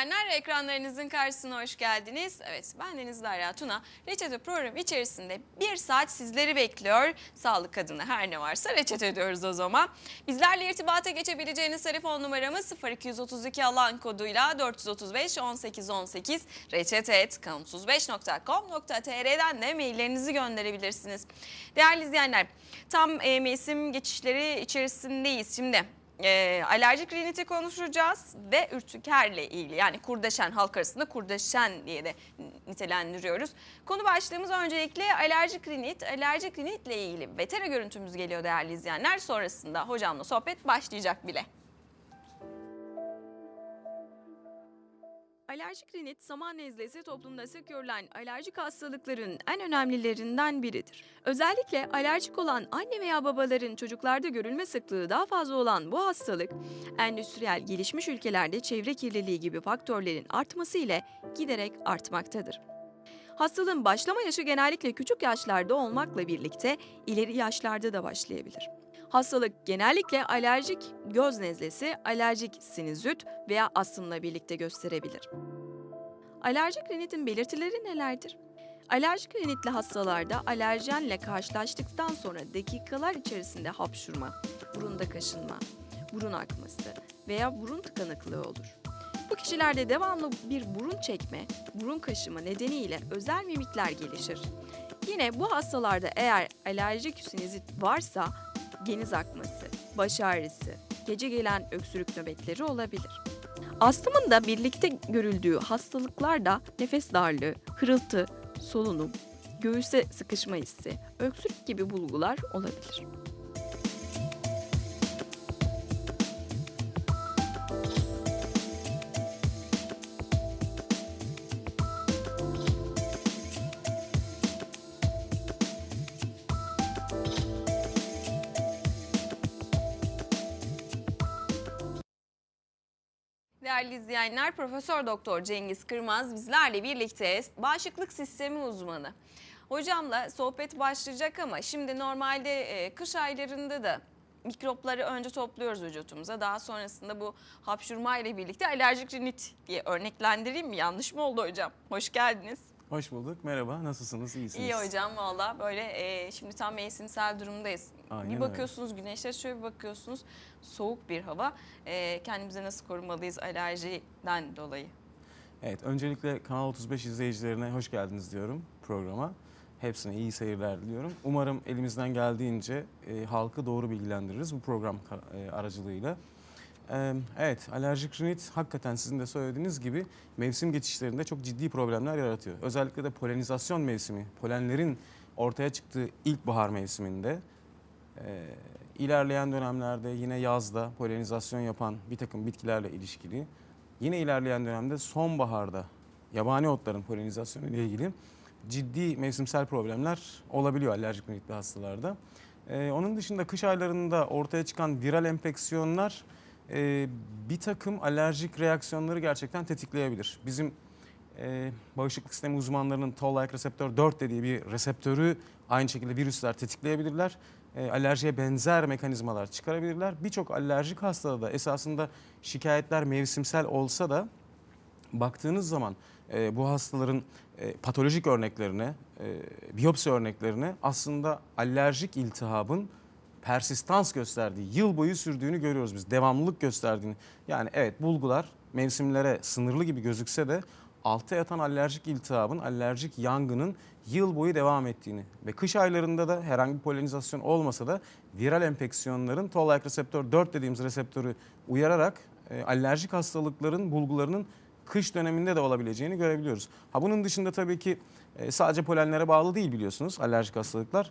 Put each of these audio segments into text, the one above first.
izleyenler ekranlarınızın karşısına hoş geldiniz. Evet ben Deniz Derya Tuna. Reçete programı içerisinde bir saat sizleri bekliyor. Sağlık adına her ne varsa reçete ediyoruz o zaman. Bizlerle irtibata geçebileceğiniz telefon numaramız 0232 alan koduyla 435 18 18 reçete.kanal35.com.tr'den de maillerinizi gönderebilirsiniz. Değerli izleyenler tam e, mevsim geçişleri içerisindeyiz. Şimdi e, alerjik riniti konuşacağız ve ürtikerle ilgili yani kurdeşen halk arasında kurdeşen diye de nitelendiriyoruz. Konu başlığımız öncelikle alerjik rinit. Alerjik rinitle ilgili vetera görüntümüz geliyor değerli izleyenler. Sonrasında hocamla sohbet başlayacak bile. Alerjik rinit, saman nezlesi toplumda sık görülen alerjik hastalıkların en önemlilerinden biridir. Özellikle alerjik olan anne veya babaların çocuklarda görülme sıklığı daha fazla olan bu hastalık, endüstriyel gelişmiş ülkelerde çevre kirliliği gibi faktörlerin artması ile giderek artmaktadır. Hastalığın başlama yaşı genellikle küçük yaşlarda olmakla birlikte ileri yaşlarda da başlayabilir. Hastalık genellikle alerjik göz nezlesi, alerjik sinüzit veya astımla birlikte gösterebilir. Alerjik rinitin belirtileri nelerdir? Alerjik rinitli hastalarda alerjenle karşılaştıktan sonra dakikalar içerisinde hapşurma, burunda kaşınma, burun akması veya burun tıkanıklığı olur. Bu kişilerde devamlı bir burun çekme, burun kaşıma nedeniyle özel mimikler gelişir. Yine bu hastalarda eğer alerjik sinüzit varsa geniz akması, baş ağrısı, gece gelen öksürük nöbetleri olabilir. Astımın da birlikte görüldüğü hastalıklar da nefes darlığı, hırıltı, solunum, göğüse sıkışma hissi, öksürük gibi bulgular olabilir. İzleyenler, Profesör Doktor Cengiz Kırmaz bizlerle birlikte bağışıklık sistemi uzmanı. Hocamla sohbet başlayacak ama şimdi normalde e, kış aylarında da mikropları önce topluyoruz vücutumuza. Daha sonrasında bu hapşurma ile birlikte alerjik rinit diye örneklendireyim mi? Yanlış mı oldu hocam? Hoş geldiniz. Hoş bulduk. Merhaba. Nasılsınız? İyisiniz? İyi hocam valla böyle e, şimdi tam mevsimsel durumdayız. Aynen bir öyle. bakıyorsunuz güneşe şöyle bir bakıyorsunuz soğuk bir hava. E, kendimize nasıl korumalıyız alerjiden dolayı? Evet. Öncelikle Kanal 35 izleyicilerine hoş geldiniz diyorum programa. Hepsine iyi seyirler diliyorum. Umarım elimizden geldiğince e, halkı doğru bilgilendiririz bu program e, aracılığıyla. Evet, alerjik rinit hakikaten sizin de söylediğiniz gibi mevsim geçişlerinde çok ciddi problemler yaratıyor. Özellikle de polenizasyon mevsimi, polenlerin ortaya çıktığı ilkbahar mevsiminde ilerleyen dönemlerde yine yazda polenizasyon yapan bir takım bitkilerle ilişkili, yine ilerleyen dönemde sonbaharda yabani otların polenizasyonu ile ilgili ciddi mevsimsel problemler olabiliyor alerjik rinitli hastalarda. Onun dışında kış aylarında ortaya çıkan viral enfeksiyonlar e, bir takım alerjik reaksiyonları gerçekten tetikleyebilir. Bizim e, bağışıklık sistemi uzmanlarının toll-like reseptör 4 dediği bir reseptörü aynı şekilde virüsler tetikleyebilirler. E, alerjiye benzer mekanizmalar çıkarabilirler. Birçok alerjik hastada da esasında şikayetler mevsimsel olsa da baktığınız zaman e, bu hastaların e, patolojik örneklerine, e, biyopsi örneklerine aslında alerjik iltihabın persistans gösterdiği, yıl boyu sürdüğünü görüyoruz biz. Devamlılık gösterdiğini. Yani evet bulgular mevsimlere sınırlı gibi gözükse de altta yatan alerjik iltihabın, alerjik yangının yıl boyu devam ettiğini ve kış aylarında da herhangi bir polenizasyon olmasa da viral enfeksiyonların toll-like reseptör 4 dediğimiz reseptörü uyararak e, alerjik hastalıkların bulgularının kış döneminde de olabileceğini görebiliyoruz. Ha bunun dışında tabii ki e, sadece polenlere bağlı değil biliyorsunuz alerjik hastalıklar.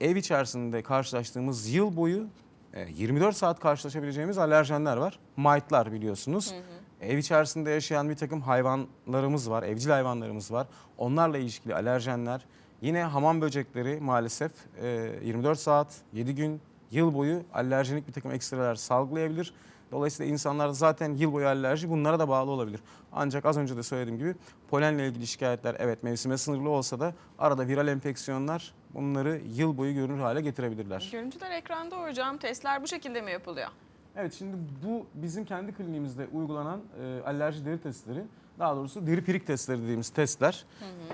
Ev içerisinde karşılaştığımız yıl boyu e, 24 saat karşılaşabileceğimiz alerjenler var. Mite'lar biliyorsunuz. Ev içerisinde yaşayan bir takım hayvanlarımız var, evcil hayvanlarımız var. Onlarla ilişkili alerjenler. Yine hamam böcekleri maalesef e, 24 saat, 7 gün, yıl boyu alerjenik bir takım ekstreler salgılayabilir. Dolayısıyla insanlarda zaten yıl boyu alerji bunlara da bağlı olabilir. Ancak az önce de söylediğim gibi polenle ilgili şikayetler evet mevsime sınırlı olsa da arada viral enfeksiyonlar bunları yıl boyu görünür hale getirebilirler. Görüntüler ekranda hocam. Testler bu şekilde mi yapılıyor? Evet şimdi bu bizim kendi kliniğimizde uygulanan e, alerji deri testleri. Daha doğrusu deri pirik testleri dediğimiz testler.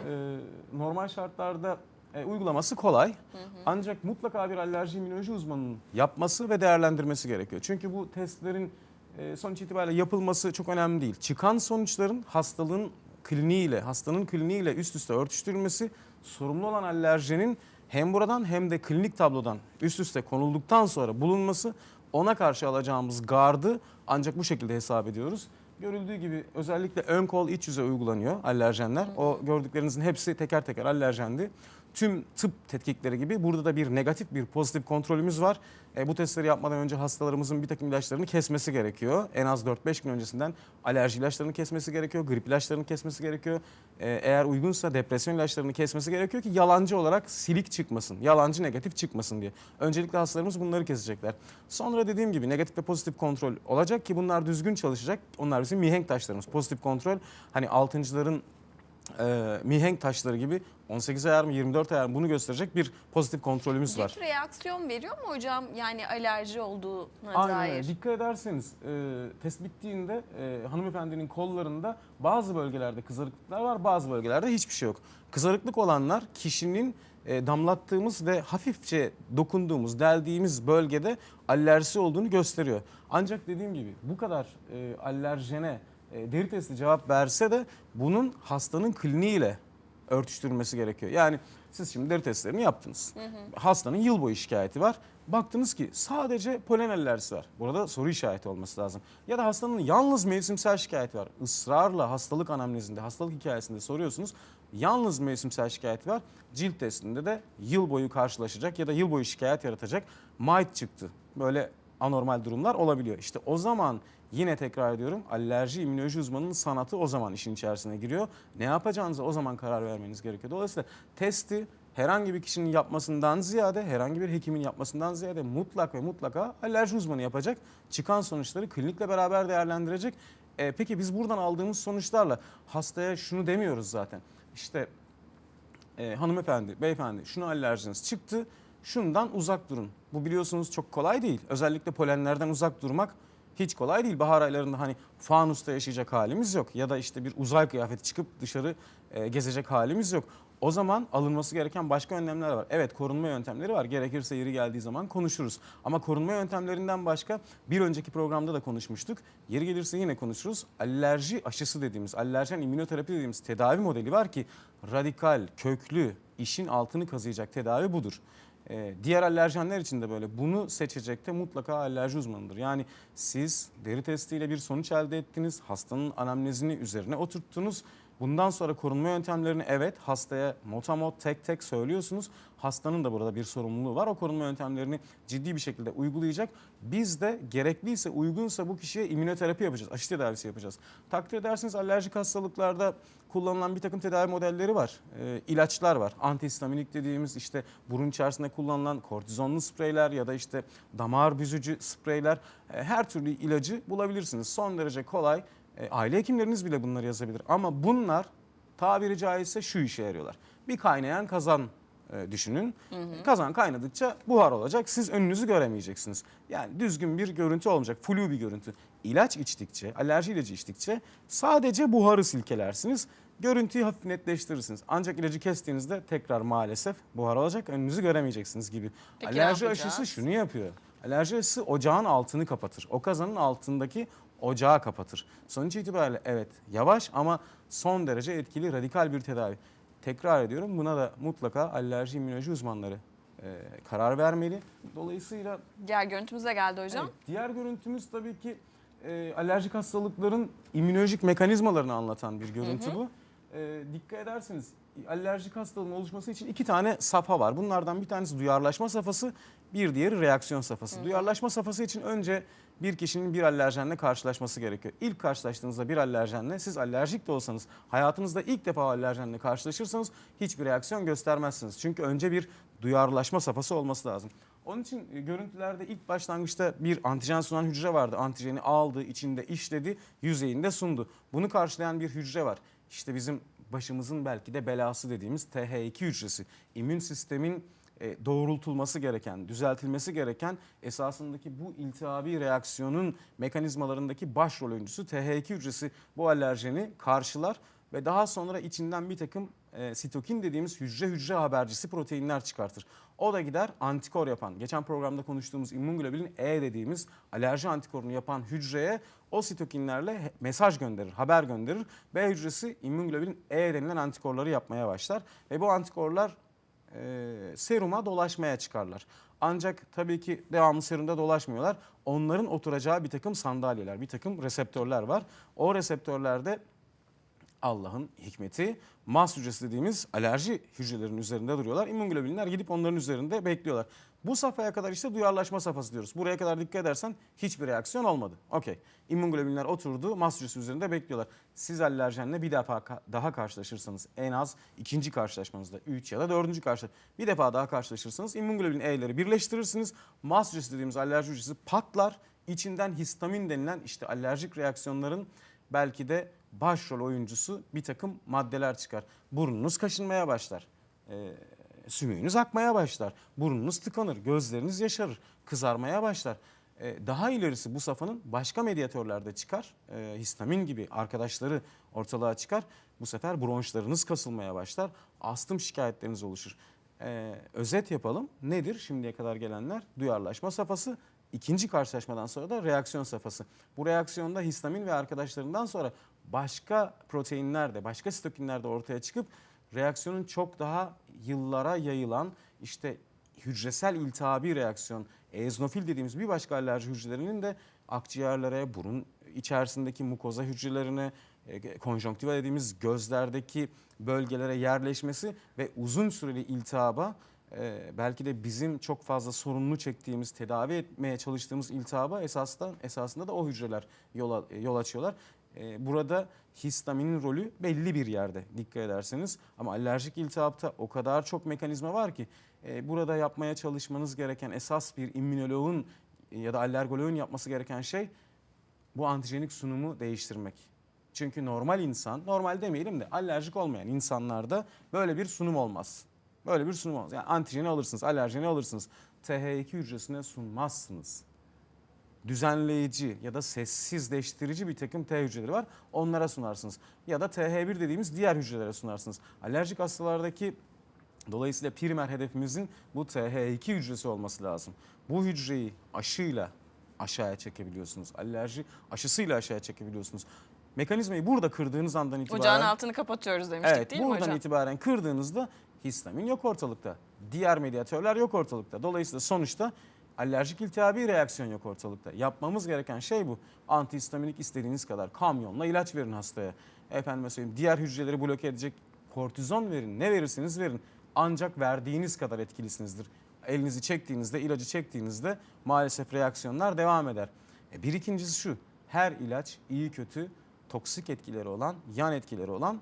E, normal şartlarda e, uygulaması kolay. Ancak mutlaka bir alerji immünoloji uzmanının yapması ve değerlendirmesi gerekiyor. Çünkü bu testlerin e, sonuç itibariyle yapılması çok önemli değil. Çıkan sonuçların hastalığın kliniğiyle, hastanın kliniğiyle üst üste örtüştürülmesi sorumlu olan alerjenin hem buradan hem de klinik tablodan üst üste konulduktan sonra bulunması ona karşı alacağımız gardı ancak bu şekilde hesap ediyoruz. Görüldüğü gibi özellikle ön kol iç yüze uygulanıyor alerjenler. O gördüklerinizin hepsi teker teker alerjendi. Tüm tıp tetkikleri gibi burada da bir negatif bir pozitif kontrolümüz var. E, bu testleri yapmadan önce hastalarımızın bir takım ilaçlarını kesmesi gerekiyor. En az 4-5 gün öncesinden alerji ilaçlarını kesmesi gerekiyor, grip ilaçlarını kesmesi gerekiyor. E, eğer uygunsa depresyon ilaçlarını kesmesi gerekiyor ki yalancı olarak silik çıkmasın, yalancı negatif çıkmasın diye. Öncelikle hastalarımız bunları kesecekler. Sonra dediğim gibi negatif ve pozitif kontrol olacak ki bunlar düzgün çalışacak. Onlar bizim mihenk taşlarımız. Pozitif kontrol hani altıncıların e, mihenk taşları gibi 18 ayar mı 24 ayar mı bunu gösterecek bir pozitif kontrolümüz var. Dik reaksiyon veriyor mu hocam? Yani alerji olduğuna Aynen dair. öyle. Dikkat ederseniz e, test bittiğinde e, hanımefendinin kollarında bazı bölgelerde kızarıklıklar var bazı bölgelerde hiçbir şey yok. Kızarıklık olanlar kişinin e, damlattığımız ve hafifçe dokunduğumuz, deldiğimiz bölgede alerjisi olduğunu gösteriyor. Ancak dediğim gibi bu kadar e, alerjene deri testi cevap verse de bunun hastanın kliniğiyle örtüştürülmesi gerekiyor. Yani siz şimdi deri testlerini yaptınız. Hastanın yıl boyu şikayeti var. Baktınız ki sadece polen alerjisi var. Burada soru işareti olması lazım. Ya da hastanın yalnız mevsimsel şikayeti var. Israrla hastalık anamnezinde, hastalık hikayesinde soruyorsunuz. Yalnız mevsimsel şikayeti var. Cilt testinde de yıl boyu karşılaşacak ya da yıl boyu şikayet yaratacak mite çıktı. Böyle anormal durumlar olabiliyor. İşte o zaman yine tekrar ediyorum alerji immünoloji uzmanının sanatı o zaman işin içerisine giriyor. Ne yapacağınıza o zaman karar vermeniz gerekiyor. Dolayısıyla testi herhangi bir kişinin yapmasından ziyade herhangi bir hekimin yapmasından ziyade mutlak ve mutlaka alerji uzmanı yapacak. Çıkan sonuçları klinikle beraber değerlendirecek. E, peki biz buradan aldığımız sonuçlarla hastaya şunu demiyoruz zaten. İşte e, hanımefendi, beyefendi şunu alerjiniz çıktı. Şundan uzak durun. Bu biliyorsunuz çok kolay değil. Özellikle polenlerden uzak durmak hiç kolay değil. Bahar aylarında hani fanusta yaşayacak halimiz yok. Ya da işte bir uzay kıyafeti çıkıp dışarı e, gezecek halimiz yok. O zaman alınması gereken başka önlemler var. Evet korunma yöntemleri var. Gerekirse yeri geldiği zaman konuşuruz. Ama korunma yöntemlerinden başka bir önceki programda da konuşmuştuk. Yeri gelirse yine konuşuruz. Alerji aşısı dediğimiz, alerjen immünoterapi dediğimiz tedavi modeli var ki radikal, köklü, işin altını kazıyacak tedavi budur. Ee, diğer alerjenler için de böyle. Bunu seçecek de mutlaka alerji uzmanıdır. Yani siz deri testiyle bir sonuç elde ettiniz. Hastanın anamnezini üzerine oturttunuz. Bundan sonra korunma yöntemlerini evet hastaya motamot tek tek söylüyorsunuz. Hastanın da burada bir sorumluluğu var. O korunma yöntemlerini ciddi bir şekilde uygulayacak. Biz de gerekliyse uygunsa bu kişiye immünoterapi yapacağız. Aşı tedavisi yapacağız. Takdir edersiniz alerjik hastalıklarda kullanılan bir takım tedavi modelleri var. Ee, ilaçlar var. Antihistaminik dediğimiz işte burun içerisinde kullanılan kortizonlu spreyler ya da işte damar büzücü spreyler. Ee, her türlü ilacı bulabilirsiniz. Son derece kolay. Ee, aile hekimleriniz bile bunları yazabilir. Ama bunlar tabiri caizse şu işe yarıyorlar. Bir kaynayan kazan e, düşünün. Kazan kaynadıkça buhar olacak. Siz önünüzü göremeyeceksiniz. Yani düzgün bir görüntü olmayacak. Flu bir görüntü. İlaç içtikçe, alerji ilacı içtikçe sadece buharı silkelersiniz. Görüntüyü hafif netleştirirsiniz. Ancak ilacı kestiğinizde tekrar maalesef buhar olacak. Önünüzü göremeyeceksiniz gibi. Peki alerji aşısı şunu yapıyor. Alerji aşısı ocağın altını kapatır. O kazanın altındaki ocağı kapatır. Sonuç itibariyle evet yavaş ama son derece etkili radikal bir tedavi. Tekrar ediyorum buna da mutlaka alerji immünoloji uzmanları e, karar vermeli. Dolayısıyla Diğer görüntümüz de geldi hocam. evet, diğer görüntümüz tabii ki e, alerjik hastalıkların immünolojik mekanizmalarını anlatan bir görüntü bu. E, dikkat ederseniz alerjik hastalığın oluşması için iki tane safha var. Bunlardan bir tanesi duyarlaşma safhası, bir diğeri reaksiyon safhası. Duyarlaşma safhası için önce bir kişinin bir alerjenle karşılaşması gerekiyor. İlk karşılaştığınızda bir alerjenle siz alerjik de olsanız hayatınızda ilk defa alerjenle karşılaşırsanız hiçbir reaksiyon göstermezsiniz. Çünkü önce bir duyarlılaşma safhası olması lazım. Onun için e, görüntülerde ilk başlangıçta bir antijen sunan hücre vardı. Antijeni aldı, içinde işledi, yüzeyinde sundu. Bunu karşılayan bir hücre var. İşte bizim başımızın belki de belası dediğimiz TH2 hücresi. İmmün sistemin e, doğrultulması gereken, düzeltilmesi gereken esasındaki bu iltihabi reaksiyonun mekanizmalarındaki başrol oyuncusu TH2 hücresi bu alerjeni karşılar ve daha sonra içinden bir takım e, sitokin dediğimiz hücre hücre habercisi proteinler çıkartır. O da gider antikor yapan, geçen programda konuştuğumuz immunglobulin E dediğimiz alerji antikorunu yapan hücreye o sitokinlerle mesaj gönderir, haber gönderir. B hücresi immunglobulin E denilen antikorları yapmaya başlar ve bu antikorlar e, seruma dolaşmaya çıkarlar. Ancak tabii ki devamlı serumda dolaşmıyorlar. Onların oturacağı bir takım sandalyeler, bir takım reseptörler var. O reseptörlerde Allah'ın hikmeti mast hücresi dediğimiz alerji hücrelerinin üzerinde duruyorlar. İmmunglobulinler gidip onların üzerinde bekliyorlar. Bu safhaya kadar işte duyarlaşma safhası diyoruz. Buraya kadar dikkat edersen hiçbir reaksiyon olmadı. Okey. İmmunglobulinler oturdu mast hücresi üzerinde bekliyorlar. Siz alerjenle bir defa daha karşılaşırsanız en az ikinci karşılaşmanızda 3 ya da dördüncü karşılaşma bir defa daha karşılaşırsanız immunglobulin E'leri birleştirirsiniz. Mast hücresi dediğimiz alerji hücresi patlar. İçinden histamin denilen işte alerjik reaksiyonların belki de başrol oyuncusu bir takım maddeler çıkar. Burnunuz kaşınmaya başlar. Ee, sümüğünüz akmaya başlar. Burnunuz tıkanır, gözleriniz yaşarır, kızarmaya başlar. Ee, daha ilerisi bu safhanın başka medyatörlerde çıkar. Ee, histamin gibi arkadaşları ortalığa çıkar. Bu sefer bronşlarınız kasılmaya başlar. Astım şikayetleriniz oluşur. Ee, özet yapalım. Nedir şimdiye kadar gelenler? Duyarlaşma safhası, İkinci karşılaşmadan sonra da reaksiyon safhası. Bu reaksiyonda histamin ve arkadaşlarından sonra başka proteinler de başka sitokinler de ortaya çıkıp reaksiyonun çok daha yıllara yayılan işte hücresel iltihabi reaksiyon, eozinofil dediğimiz bir başka alerji hücrelerinin de akciğerlere, burun içerisindeki mukoza hücrelerine, e, konjonktiva dediğimiz gözlerdeki bölgelere yerleşmesi ve uzun süreli iltihaba e, belki de bizim çok fazla sorunlu çektiğimiz, tedavi etmeye çalıştığımız iltihaba esasında, esasında da o hücreler yol, yol açıyorlar. E, Burada histaminin rolü belli bir yerde dikkat ederseniz ama alerjik iltihapta o kadar çok mekanizma var ki e, burada yapmaya çalışmanız gereken esas bir immünoloğun ya da alergoloğun yapması gereken şey bu antijenik sunumu değiştirmek. Çünkü normal insan, normal demeyelim de alerjik olmayan insanlarda böyle bir sunum olmaz. Böyle bir sunum olmaz. Yani antijeni alırsınız, alerjeni alırsınız. TH2 hücresine sunmazsınız. Düzenleyici ya da sessizleştirici bir takım T hücreleri var. Onlara sunarsınız. Ya da TH1 dediğimiz diğer hücrelere sunarsınız. Alerjik hastalardaki Dolayısıyla primer hedefimizin bu TH2 hücresi olması lazım. Bu hücreyi aşıyla aşağıya çekebiliyorsunuz. Alerji aşısıyla aşağıya çekebiliyorsunuz. Mekanizmayı burada kırdığınız andan itibaren... Ocağın altını kapatıyoruz demiştik Evet, değil mi buradan hocam? itibaren kırdığınızda histamin yok ortalıkta. Diğer medyatörler yok ortalıkta. Dolayısıyla sonuçta alerjik iltihabi reaksiyon yok ortalıkta. Yapmamız gereken şey bu. Antihistaminik istediğiniz kadar kamyonla ilaç verin hastaya. Efendime söyleyeyim diğer hücreleri bloke edecek kortizon verin. Ne verirseniz verin. Ancak verdiğiniz kadar etkilisinizdir. Elinizi çektiğinizde, ilacı çektiğinizde maalesef reaksiyonlar devam eder. E bir ikincisi şu. Her ilaç iyi kötü toksik etkileri olan, yan etkileri olan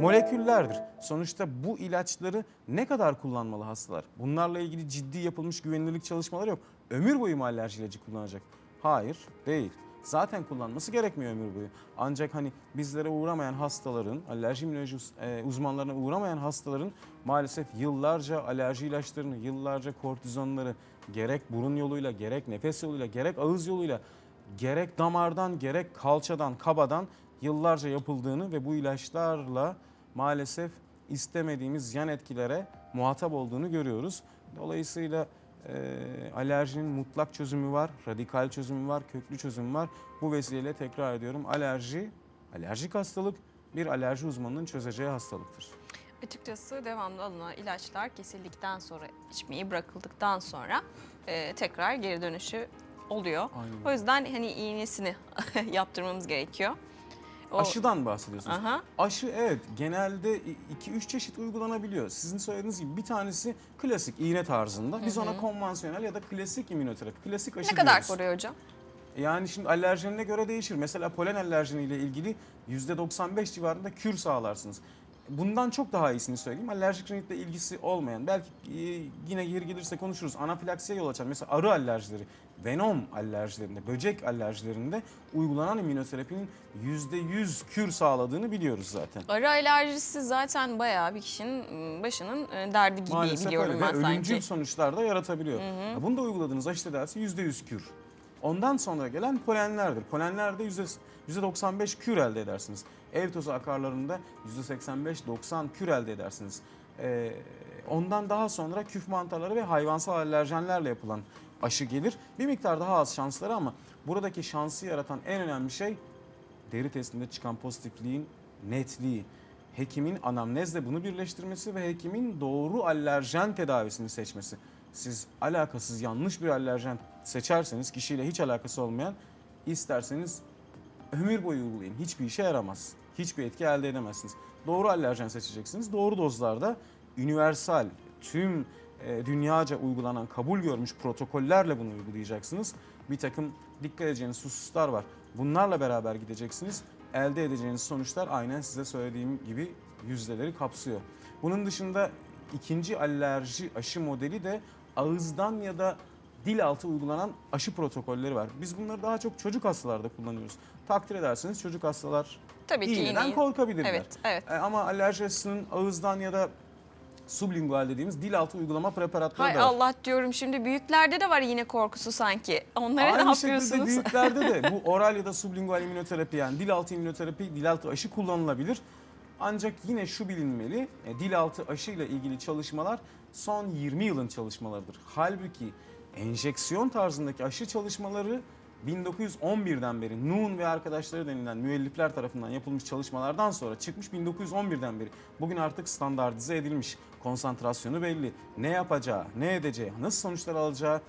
moleküllerdir. Sonuçta bu ilaçları ne kadar kullanmalı hastalar? Bunlarla ilgili ciddi yapılmış güvenilirlik çalışmaları yok. Ömür boyu mu alerji ilacı kullanacak? Hayır, değil. Zaten kullanması gerekmiyor ömür boyu. Ancak hani bizlere uğramayan hastaların, alerji immünoloji e, uzmanlarına uğramayan hastaların maalesef yıllarca alerji ilaçlarını, yıllarca kortizonları gerek burun yoluyla, gerek nefes yoluyla, gerek ağız yoluyla, gerek damardan, gerek kalçadan, kabadan yıllarca yapıldığını ve bu ilaçlarla maalesef istemediğimiz yan etkilere muhatap olduğunu görüyoruz. Dolayısıyla e, alerjinin mutlak çözümü var, radikal çözümü var, köklü çözümü var. Bu vesileyle tekrar ediyorum alerji, alerjik hastalık bir alerji uzmanının çözeceği hastalıktır. Açıkçası devamlı alınan ilaçlar kesildikten sonra, içmeyi bırakıldıktan sonra e, tekrar geri dönüşü oluyor. Aynen. O yüzden hani iğnesini yaptırmamız gerekiyor. O- Aşıdan bahsediyorsunuz. Aha. Aşı evet genelde 2-3 çeşit uygulanabiliyor. Sizin söylediğiniz gibi bir tanesi klasik iğne tarzında. Biz ona konvansiyonel ya da klasik immünoterapi, klasik aşı Ne kadar diyoruz. koruyor hocam? Yani şimdi alerjenine göre değişir. Mesela polen alerjeniyle ilgili %95 civarında kür sağlarsınız. Bundan çok daha iyisini söyleyeyim. Alerjik rinitle ilgisi olmayan, belki e, yine geri gelirse konuşuruz. Anafilaksiye yol açan mesela arı alerjileri, venom alerjilerinde, böcek alerjilerinde uygulanan immünoterapinin %100 kür sağladığını biliyoruz zaten. Arı alerjisi zaten bayağı bir kişinin ıı, başının e, derdi gibi Maalesef biliyorum öyle ben ve ölümcül sanki. sonuçlar da yaratabiliyor. Ya Bunu da uyguladığınız aşı tedavisi %100 kür. Ondan sonra gelen polenlerdir. Polenlerde yüzde- %95 kür elde edersiniz. Ev tozu akarlarında %85-90 kür elde edersiniz. Ee, ondan daha sonra küf mantarları ve hayvansal alerjenlerle yapılan aşı gelir. Bir miktar daha az şansları ama buradaki şansı yaratan en önemli şey deri testinde çıkan pozitifliğin netliği. Hekimin anamnezle bunu birleştirmesi ve hekimin doğru alerjen tedavisini seçmesi. Siz alakasız yanlış bir alerjen seçerseniz kişiyle hiç alakası olmayan isterseniz ömür boyu uygulayın. Hiçbir işe yaramaz. Hiçbir etki elde edemezsiniz. Doğru alerjen seçeceksiniz. Doğru dozlarda universal, tüm e, dünyaca uygulanan, kabul görmüş protokollerle bunu uygulayacaksınız. Bir takım dikkat edeceğiniz hususlar var. Bunlarla beraber gideceksiniz. Elde edeceğiniz sonuçlar aynen size söylediğim gibi yüzdeleri kapsıyor. Bunun dışında ikinci alerji aşı modeli de ağızdan ya da dil altı uygulanan aşı protokolleri var. Biz bunları daha çok çocuk hastalarda kullanıyoruz. Takdir ederseniz çocuk hastalar Tabii ki iğneden yine. korkabilirler. Evet, evet. E, Ama alerji aşısının ağızdan ya da sublingual dediğimiz dil altı uygulama preparatları Hay da var. Allah diyorum şimdi büyüklerde de var yine korkusu sanki. Onlara ne Aynı şekilde yapıyorsunuz? büyüklerde de bu oral ya da sublingual immünoterapi yani dil altı immünoterapi, dil altı aşı kullanılabilir. Ancak yine şu bilinmeli, e, dil altı aşı ile ilgili çalışmalar son 20 yılın çalışmalarıdır. Halbuki enjeksiyon tarzındaki aşı çalışmaları 1911'den beri Nun ve arkadaşları denilen müellifler tarafından yapılmış çalışmalardan sonra çıkmış 1911'den beri. Bugün artık standartize edilmiş. Konsantrasyonu belli. Ne yapacağı, ne edeceği, nasıl sonuçlar alacağı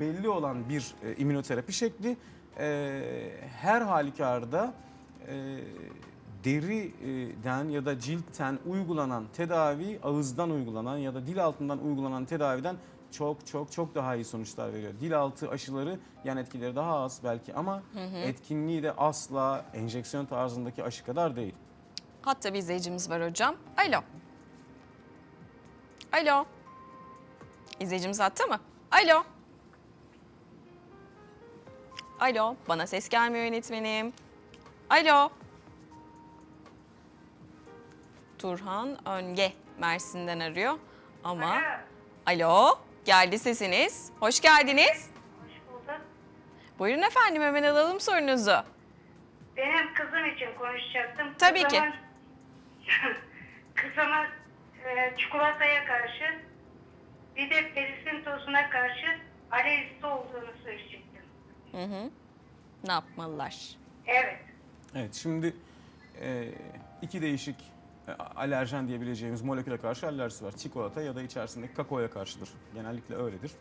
belli olan bir e, immünoterapi şekli. E, her halükarda e, deriden ya da ciltten uygulanan tedavi ağızdan uygulanan ya da dil altından uygulanan tedaviden çok çok çok daha iyi sonuçlar veriyor. Dil altı aşıları yan etkileri daha az belki ama etkinliği de asla enjeksiyon tarzındaki aşı kadar değil. Hatta bir izleyicimiz var hocam. Alo. Alo. İzleyicimiz hatta mı? Alo. Alo. Bana ses gelmiyor yönetmenim. Alo. Turhan Önge Mersin'den arıyor. Ama alo geldi sesiniz. Hoş geldiniz. Hoş bulduk. Buyurun efendim hemen alalım sorunuzu. Benim kızım için konuşacaktım. Tabii ki. Kızımın- Kızıma e, çikolataya karşı bir de perisin tozuna karşı alerjisi olduğunu söyleyecektim. Hı hı. Ne yapmalılar? Evet. Evet şimdi e, iki değişik alerjen diyebileceğimiz moleküle karşı alerjisi var. Çikolata ya da içerisindeki kakaoya karşıdır. Genellikle öyledir.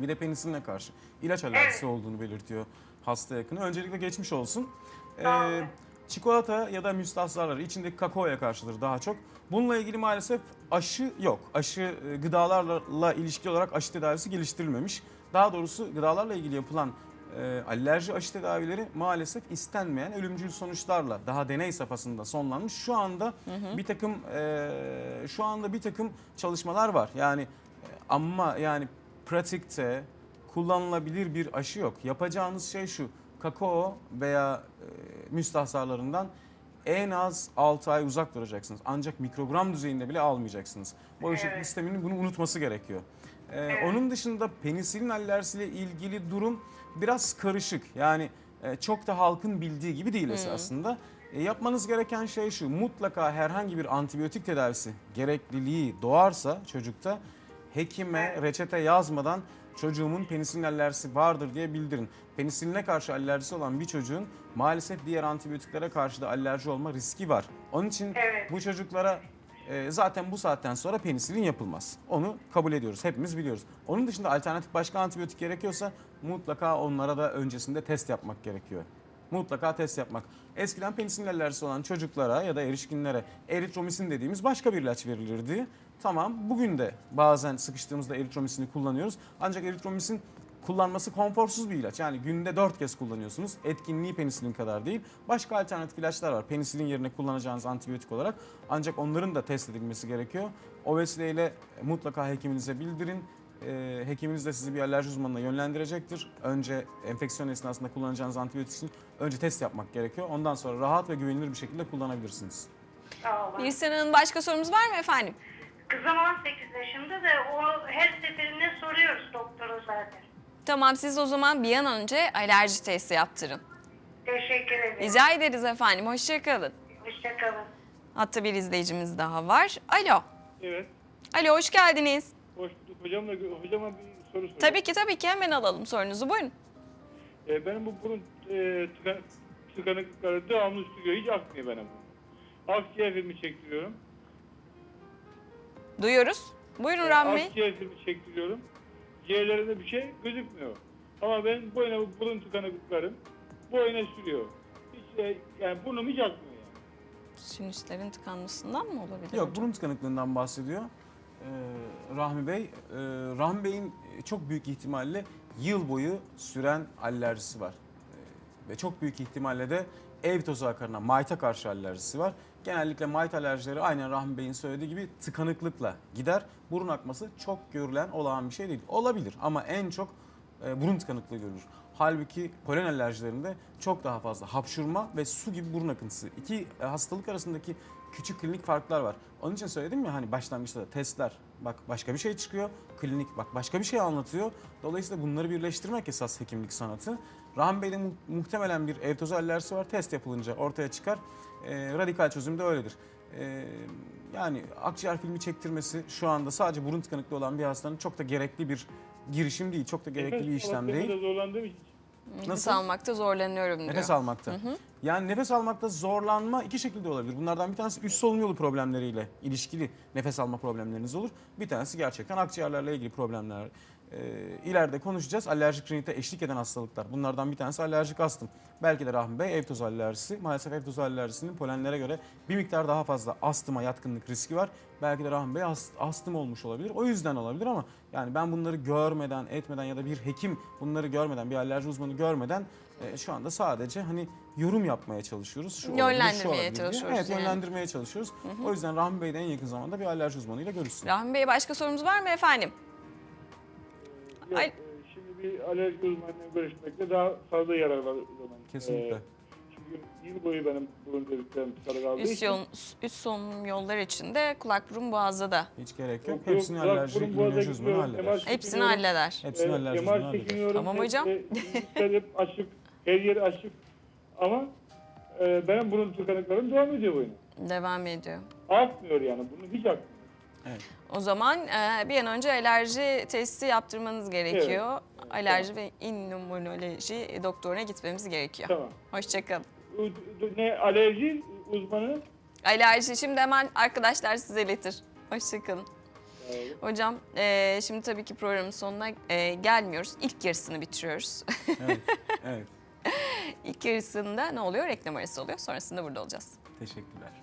Bir de penisiline karşı ilaç alerjisi olduğunu belirtiyor hasta yakını. Öncelikle geçmiş olsun. E, olun. çikolata ya da müstahsarları içindeki kakaoya karşıdır daha çok. Bununla ilgili maalesef aşı yok. Aşı e, gıdalarla ilişki olarak aşı tedavisi geliştirilmemiş. Daha doğrusu gıdalarla ilgili yapılan e, alerji aşı tedavileri maalesef istenmeyen ölümcül sonuçlarla daha deney safhasında sonlanmış. Şu anda bir takım e, şu anda bir takım çalışmalar var. Yani e, ama yani pratikte kullanılabilir bir aşı yok. Yapacağınız şey şu. Kakao veya e, müstahsarlarından en az 6 ay uzak duracaksınız. Ancak mikrogram düzeyinde bile almayacaksınız. Bağışıklık Evet. sisteminin bunu unutması gerekiyor. Ee, Evet. Onun dışında penisilin alerjisiyle ilgili durum biraz karışık. Yani e, çok da halkın bildiği gibi değil esasında. E, yapmanız gereken şey şu. Mutlaka herhangi bir antibiyotik tedavisi gerekliliği doğarsa çocukta hekime reçete yazmadan çocuğumun penisilin alerjisi vardır diye bildirin. Penisiline karşı alerjisi olan bir çocuğun maalesef diğer antibiyotiklere karşı da alerji olma riski var. Onun için Evet. bu çocuklara e, zaten bu saatten sonra penisilin yapılmaz. Onu kabul ediyoruz. Hepimiz biliyoruz. Onun dışında alternatif başka antibiyotik gerekiyorsa mutlaka onlara da öncesinde test yapmak gerekiyor. Mutlaka test yapmak. Eskiden penisilin alerjisi olan çocuklara ya da erişkinlere eritromisin dediğimiz başka bir ilaç verilirdi. Tamam bugün de bazen sıkıştığımızda eritromisini kullanıyoruz. Ancak eritromisin kullanması konforsuz bir ilaç. Yani günde 4 kez kullanıyorsunuz. Etkinliği penisilin kadar değil. Başka alternatif ilaçlar var. Penisilin yerine kullanacağınız antibiyotik olarak. Ancak onların da test edilmesi gerekiyor. O vesileyle mutlaka hekiminize bildirin. Ee, hekiminiz de sizi bir alerji uzmanına yönlendirecektir. Önce enfeksiyon esnasında kullanacağınız antibiyotik için önce test yapmak gerekiyor. Ondan sonra rahat ve güvenilir bir şekilde kullanabilirsiniz. Sağ olun. Birsen'in başka sorumuz var mı efendim? Kızım 18 yaşında da o her seferinde soruyoruz doktora zaten. Tamam siz o zaman bir an önce alerji testi yaptırın. Teşekkür ederim. Rica ederiz efendim. Hoşçakalın. Hoşçakalın. Hatta bir izleyicimiz daha var. Alo. Evet. Alo hoş geldiniz. Hoş bulduk. Hocamla, hocama bir soru sorayım. Tabii ki tabii ki hemen alalım sorunuzu. Buyurun. Ee, benim bu burun e, tıkan, tıkanıklıkları devamlı sürüyor. Hiç akmıyor benim. Akciğer filmi çektiriyorum. Duyuyoruz. Buyurun Rahmi Bey. Akciğer filmi çektiriyorum. Ciğerlerinde bir şey gözükmüyor. Ama benim boyuna bu burun tıkanıklıklarım boyuna sürüyor. Hiç, e, yani burnum hiç akmıyor yani. Sinüslerin tıkanmasından mı olabilir Yok hocam? burun tıkanıklığından bahsediyor ee, Rahmi Bey. Ee, Rahmi Bey'in çok büyük ihtimalle yıl boyu süren alerjisi var. Ee, ve çok büyük ihtimalle de ev tozu akarına, mayta karşı alerjisi var. Genellikle mayt alerjileri aynen Rahmi Bey'in söylediği gibi tıkanıklıkla gider. Burun akması çok görülen olağan bir şey değil. Olabilir ama en çok e, burun tıkanıklığı görülür. Halbuki polen alerjilerinde çok daha fazla hapşurma ve su gibi burun akıntısı. İki e, hastalık arasındaki küçük klinik farklar var. Onun için söyledim ya hani başlangıçta da testler bak başka bir şey çıkıyor. Klinik bak başka bir şey anlatıyor. Dolayısıyla bunları birleştirmek esas hekimlik sanatı. Rahmi Bey'de mu- muhtemelen bir ev tozu alerjisi var. Test yapılınca ortaya çıkar. E, radikal çözüm de öyledir. E, yani akciğer filmi çektirmesi şu anda sadece burun tıkanıklığı olan bir hastanın çok da gerekli bir girişim değil. Çok da gerekli bir Nefes işlem almakta değil. da zorlandığım için. Nefes Nasıl? almakta zorlanıyorum diyor. Nefes almakta. Yani nefes almakta zorlanma iki şekilde olabilir. Bunlardan bir tanesi üst solunum yolu problemleriyle ilişkili nefes alma problemleriniz olur. Bir tanesi gerçekten akciğerlerle ilgili problemler. Ee, ileride konuşacağız. Alerjik rinite eşlik eden hastalıklar. Bunlardan bir tanesi alerjik astım. Belki de Rahmi Bey ev tozu alerjisi. Maalesef ev tozu alerjisinin polenlere göre bir miktar daha fazla astıma yatkınlık riski var. Belki de Rahmi Bey ast- astım olmuş olabilir. O yüzden olabilir ama yani ben bunları görmeden, etmeden ya da bir hekim bunları görmeden, bir alerji uzmanı görmeden e, şu anda sadece hani yorum yapmaya çalışıyoruz. Şu şu Yönlendirmeye olabilir diye. çalışıyoruz Evet, yani. yönlendirmeye çalışıyoruz. O yüzden Rahmi Bey de en yakın zamanda bir alerji uzmanıyla görüşsün. Rahmi Bey başka sorumuz var mı efendim? Yok, Ay- e, şimdi bir alerji uzmanıyla görüşmekte daha fazla yarar var o zaman. Kesinlikle. E, çünkü yıl boyu benim burun deliklerim tıkalı kaldığı Üst, için. yol, üst solunum yolları içinde kulak burun boğazda da. Hiç gerek yok. Yok, yok, Hepsini kulak, alerji burun, boğaza uzmanı gidiyorum, halleder. Hepsini halleder. Hepsini E, alerji MR uzmanı halleder. çekiniyorum. Tamam Hep- hocam. e, yüzükler hep açık. Her yeri açık. Ama e, benim burun tıkanıklarım devam ediyor boyuna. Devam ediyor. Akmıyor yani. Bunu hiç akmıyor. Evet. O zaman e, bir an önce alerji testi yaptırmanız gerekiyor. Alerji ve immünoloji doktoruna gitmemiz gerekiyor. Tamam. Hoşçakalın. Ne alerji uzmanı? Alerji şimdi hemen arkadaşlar size iletir. Hoşçakalın. Hocam e, şimdi tabii ki programın sonuna e, gelmiyoruz. İlk yarısını bitiriyoruz. Evet. evet. İlk yarısında ne oluyor? Reklam arası oluyor. Sonrasında burada olacağız. Teşekkürler.